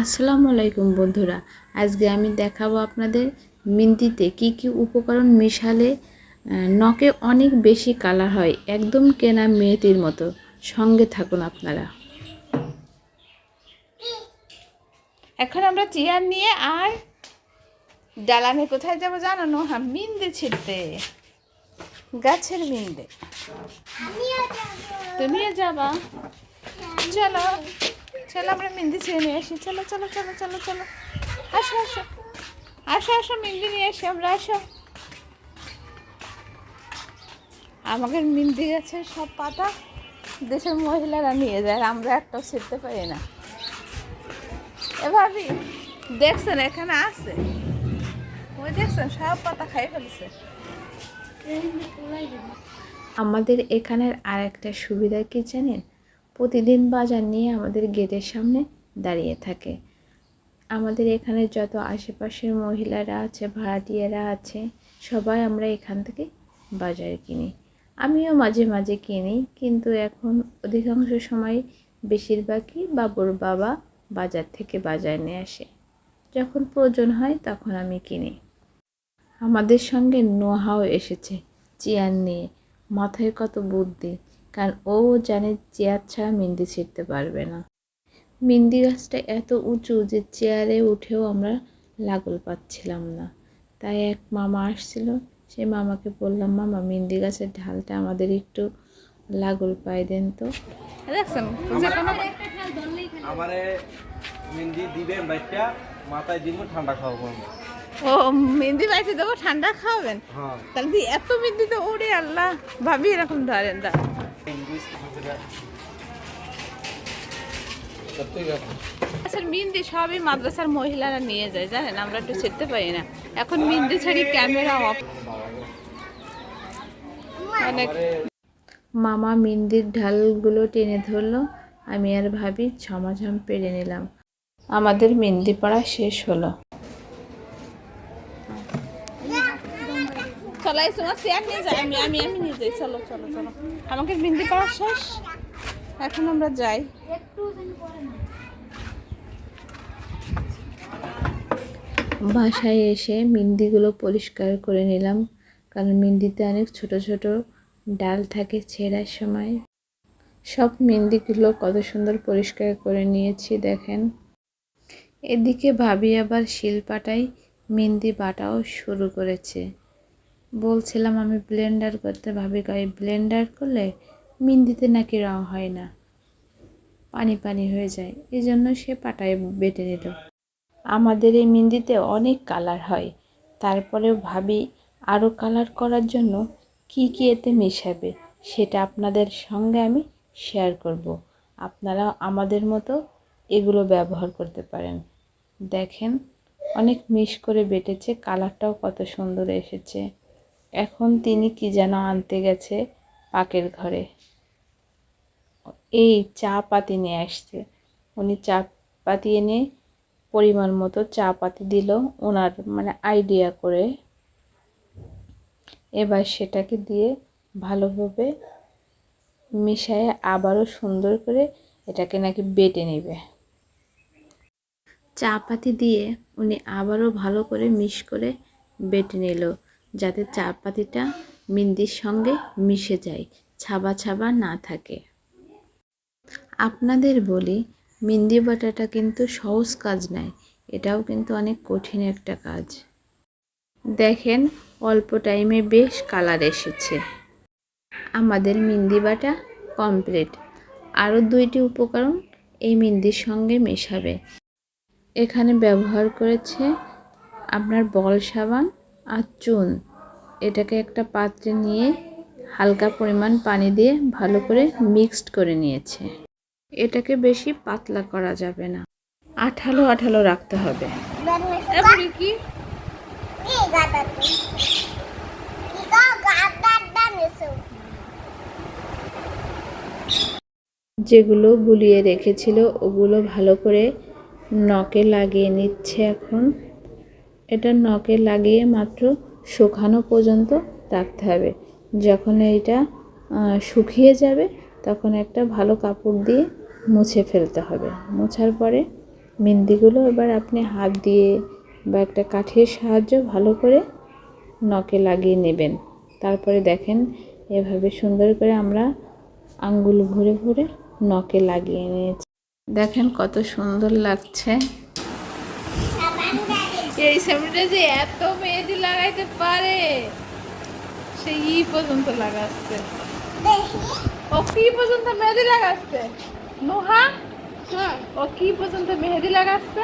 আসসালামু আলাইকুম বন্ধুরা। আজকে আমি দেখাবো আপনাদের মিন্দিতে কি কি উপকরণ মেশালে নখে অনেক বেশি কালার হয় একদম কেনা মেয়েটির মতো। সঙ্গে থাকুন আপনারা। এখন আমরা চেয়ার নিয়ে আর ডালানে কোথায় যাব জানো না হ্যাঁ মিন্দে ছিটতে। গাছের মিন্দে তুমিও যাবা? চলো। চলো আমরা মিন্দি ছিঁড়ে নিয়ে আসি। চলো চলো চলো চলো চলো। আসো আসো। আসো আসো মিন্দি নিয়ে আসি আমরা, আসো। আমাদের মিন্দি গাছের সব পাতা। দেশের মহিলারা নিয়ে যায় আমরা একটাও ছিঁড়তে পারি না। এ ভাবি, দেখছেন এখানে আছে? ওই দেখছেন, সব পাতা খাই ফেলছে। আমাদের এখানের আর একটা সুবিধা কি জানেন? প্রতিদিন বাজার নিয়ে আমাদের গেটের সামনে দাঁড়িয়ে থাকে। আমাদের এখানে যত আশেপাশের মহিলারা আছে, ভাড়াটিয়ারা আছে, সবাই আমরা এখান থেকে বাজার কিনি। আমিও মাঝে মাঝে কিনি, কিন্তু এখন অধিকাংশ সময় বেশিরভাগই বাবুর বাবা বাজার থেকে বাজার নিয়ে আসে। যখন প্রয়োজন হয় তখন আমি কিনি। আমাদের সঙ্গে নোহাও এসেছে, চেয়ার নিয়ে। মাথায় কত বুদ্ধি। কারণ ও জানে চেয়ার ছাড়া মিন্দি ছিঁড়তে পারবে না। মিন্দি গাছটা এত উঁচু যে চেয়ারে উঠেও আমরা লাগল পাচ্ছিলাম না। তাই এক মামা আসছিল সেই মামাকে বললাম মামা মিন্দি গাছের ঢালটা আমাদের একটু লাগল পাই দেন তো। দেখছেন? আমারে মেহেন্দি দিবেন মাথায় দিব ঠান্ডা খাওয়াবো ও মেহেন্দি বাইতে দেবো ঠান্ডা খাওয়াবেন? হ্যাঁ। তাহলে এত মেহেন্দি তো ওরে আল্লাহ ভাবি এরকম ধরেন দা আচ্ছা মেহেন্দি সবই মাদ্রাসার মহিলারা নিয়ে যায়, জানেন? আমরা একটু ছিটতে পারি না। এখন মেহেন্দি ছাড়ি ক্যামেরা অফ। অনেক মামা মিন্দির ঢালগুলো টেনে ধরলো, আমি আর ভাবি ঝমাঝম পেরে নিলাম। আমাদের মেহেন্দি পড়া শেষ হলো। চেয়ার নিয়ে যাই আমি আমি আমি নিয়ে যাই। চলো চলো চলো। আমাকে মেহেন্দি পড়া শেষ। এখন আমরা যাই। বাসায় এসে মিন্দিগুলো পরিষ্কার করে নিলাম, কারণ মিন্দিতে অনেক ছোট ছোট ডাল থাকে ছেঁড়ার সময়। সব মিন্দিগুলো কত সুন্দর পরিষ্কার করে নিয়েছি, দেখেন। এদিকে ভাবি আবার শিলপাটাই মিন্দি বাটাও শুরু করেছে। বলছিলাম আমি ব্লেন্ডার করতে ভাবি, কয় ব্লেন্ডার করলে মিন্দিতে নাকি রং হয় না? পানি পানি হয়ে যায়। এই জন্য সে পাটায় বেটে নিল। আমাদের এই মিন্দিতে অনেক কালার হয়। তারপরেও ভাবি আরও কালার করার জন্য কি কি এতে মেশাবে, সেটা আপনাদের সঙ্গে আমি শেয়ার করব। আপনারা আমাদের মতো এগুলো ব্যবহার করতে পারেন। দেখেন, অনেক মিশ করে বেটেছে কালারটাও কত সুন্দর এসেছে। এখন তিনি কি যেন আনতে গেছে পাকের ঘরে। এই চা পাতি নিয়ে আসছে। উনি চা পাতি এনে পরিমাণ মতো চা পাতি দিল ওনার মানে আইডিয়া করে। এবার সেটাকে দিয়ে ভালোভাবে মিশায়ে আবারও সুন্দর করে এটাকে নাকি বেটে নেবে। চা পাতি দিয়ে উনি আবারও ভালো করে মিশ করে বেটে নিল। যাতে চা পাতিটা মিন্দির সঙ্গে মিশে যায়, ছাবা ছাবা না থাকে। আপনাদের বলি মেহেন্দি বাটাটা কিন্তু সহজ কাজ নয়, এটাও কিন্তু অনেক কঠিন একটা কাজ। দেখেন, অল্প টাইমে বেশ কালার এসেছে। আমাদের মেহেন্দি বাটা কমপ্লিট আরও দুইটি উপকরণ এই মেহেন্দির সঙ্গে মেশাবে। এখানে ব্যবহার করেছে আপনার বল সাবান আর চুন। এটাকে একটা পাত্রে নিয়ে হালকা পরিমাণ পানি দিয়ে ভালো করে মিক্সড করে নিয়েছে। এটাকে বেশি পাতলা করা যাবে না। আঠালো আঠালো রাখতে হবে। কি? যেগুলো গুলিয়ে রেখেছিল ওগুলো ভালো করে নকে লাগিয়ে নিচ্ছে এখন। এটা নখে লাগিয়ে মাত্র শুকানো পর্যন্ত রাখতে হবে। যখন আহ, শুকিয়ে যাবে তখন একটা ভালো কাপড় দিয়ে মুছে ফেলতে হবে। মোছার পরে মেহেন্দিগুলো এবার আপনি হাত দিয়ে বা একটা কাঠির সাহায্য ভালো করে নখে লাগিয়ে নেবেন। তারপরে দেখেন এভাবে সুন্দর করে আমরা আঙ্গুল ঘুরে ঘুরে নখে লাগিয়ে নিয়েছি। দেখেন কত সুন্দর লাগছে। এই সামনেটা যে এত মেহেদি লাগাইতে পারে? সে ই পর্যন্ত লাগাচ্ছে। ও কি পর্যন্ত মেহেদি লাগাচ্ছে? নোহা? ও কি পর্যন্ত মেহেদি লাগাচ্ছে?